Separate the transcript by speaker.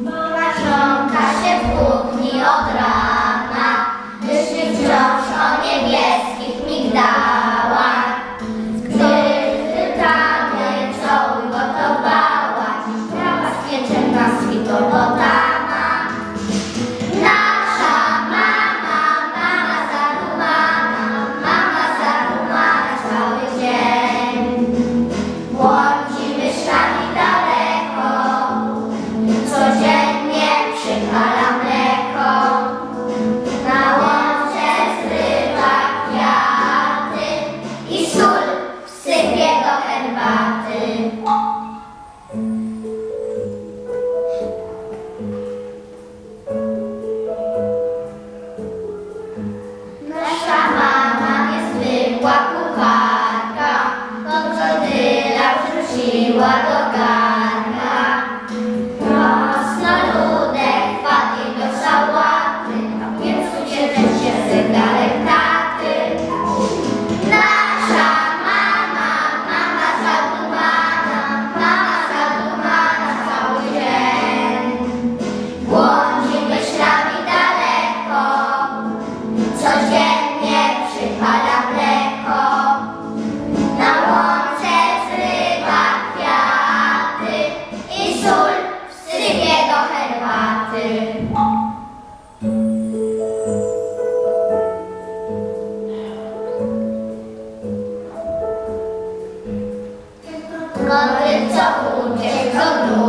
Speaker 1: Mama ciąga się w kuchni od razu. 똑같다. 똑같은 압수시와 똑같 завдо.